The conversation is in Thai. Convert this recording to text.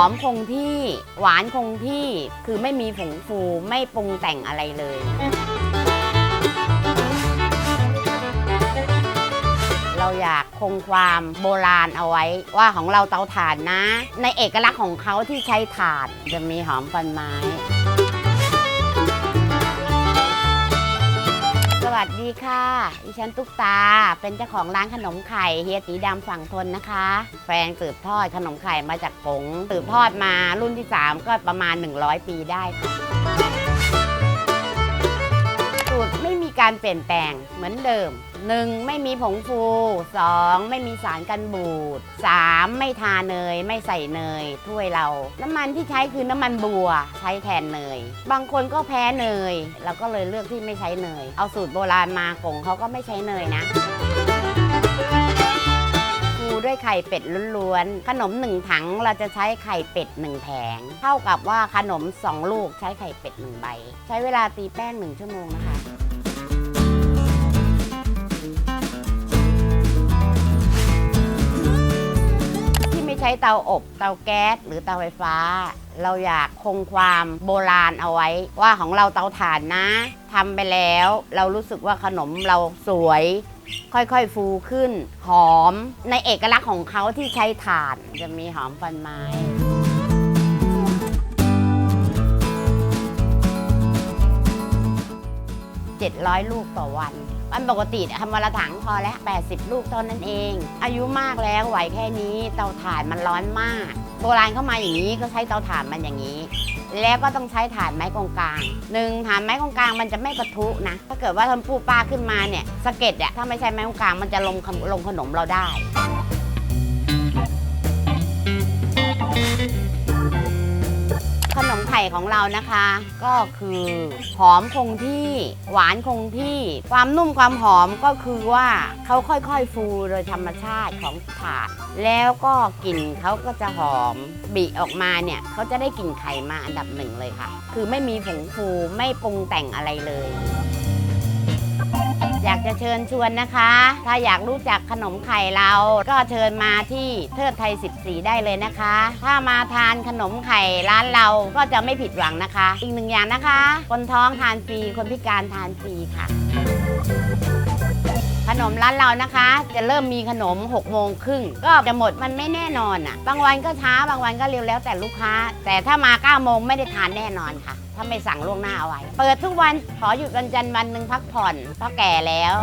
อมคงที่หวานคงที่คือไม่มีผงฟูไม่ปรุงแต่งอะไรเลย เราอยากคงความโบราณเอาไว้ว่าของเราเตาถ่านนะ ในเอกลักษณ์ของเขาที่ใช้ถ่านจะมีหอมฟันไม้ วัสดีค่ะ ดิฉันตุ๊กตา เป็นเจ้าของร้านขนมไข่เฮียตีดำฝั่งทนนะคะ แฟนสืบทอดขนมไข่มาจากกงสืบทอดมารุ่นที่ 3 ก็ประมาณ 100 ปีได้ค่ะสูตรไม่ การเปลี่ยนแปลงเหมือนเดิม 1. ไม่มีผงฟู 2. ไม่มีสารกันบูด 3. ไม่ทาเนย ไม่ใส่เนยถ้วยเรา น้ำมันที่ใช้คือน้ำมันบัว ใช้แทนเนย บางคนก็แพ้เนยเราก็เลยเลือกที่ไม่ใช้เนย เอาสูตรโบราณมากงเขาก็ไม่ใช้เนยนะฟูด้วยไข่เป็ดล้วนๆ ขนมหนึ่งถังเราจะใช้ไข่เป็ดหนึ่งแผง เท่ากับว่าขนมสองลูกใช้ไข่เป็ดหนึ่งใบ ใช้เวลาตีแป้งหนึ่งชั่วโมงนะคะ ใช้เตาอบเตาแก๊สหรือเตาไฟฟ้า เราอยากคงความโบราณเอาไว้ ว่าของเราเตาถ่านนะทำไปแล้ว เรารู้สึกว่าขนมเราสวย ค่อยๆฟูขึ้น หอมในเอกลักษณ์ของเขาที่ใช้ถ่านจะมีหอมฟันไม้700 ลูกต่อวัน มันปกติทำวันละถังพอแล้ว 80 ลูกเท่านั้นเอง อายุมากแล้วไหวแค่นี้เตาถ่านมันร้อนมาก โบราณเข้ามาอย่างนี้ก็ใช้เตาถ่านมันอย่างนี้ แล้วก็ต้องใช้ถ่านไม้กองกลางหนึ่งถ่านไม้กองกลางมันจะไม่กระทุนะ ถ้าเกิดว่าทำปูปลาขึ้นมาเนี่ยสะเก็ดอะถ้าไม่ใช้ไม้กองกลางมันจะลงลงขนมเราได้ ขนมไข่ของเรานะคะ ก็คือหอมคงที่หวานคงที่ ความนุ่มความหอมก็คือว่าเขาค่อยๆฟูโดยธรรมชาติของถาด แล้วก็กลิ่นเขาก็จะหอมบีออกมาเนี่ยเขาจะได้กลิ่นไข่มาอันดับหนึ่งเลยค่ะ คือไม่มีผงฟูไม่ปรุงแต่งอะไรเลย จะเชิญชวนนะคะ ถ้าอยากรู้จักขนมไข่เรา ก็เชิญมาที่เทิดไทย 14 ได้เลยนะคะ ถ้ามาทานขนมไข่ร้านเราก็จะไม่ผิดหวังนะคะ อีกหนึ่งอย่างนะคะ คนท้องทานฟรีคนพิการทานฟรีค่ะขนมร้านเรานะคะ จะเริ่มมีขนม6โมงครึ่งก็จะหมดมันไม่แน่นอนอะ บางวันก็ช้าบางวันก็เร็วแล้วแต่ลูกค้า แต่ถ้ามา9โมงไม่ได้ทานแน่นอนค่ะ ถ้าไม่สั่งล่วงหน้าเอาไว้ เปิดทุกวันขอหยุดวันจันทร์วันหนึ่งพักผ่อนเพราะแก่แล้ว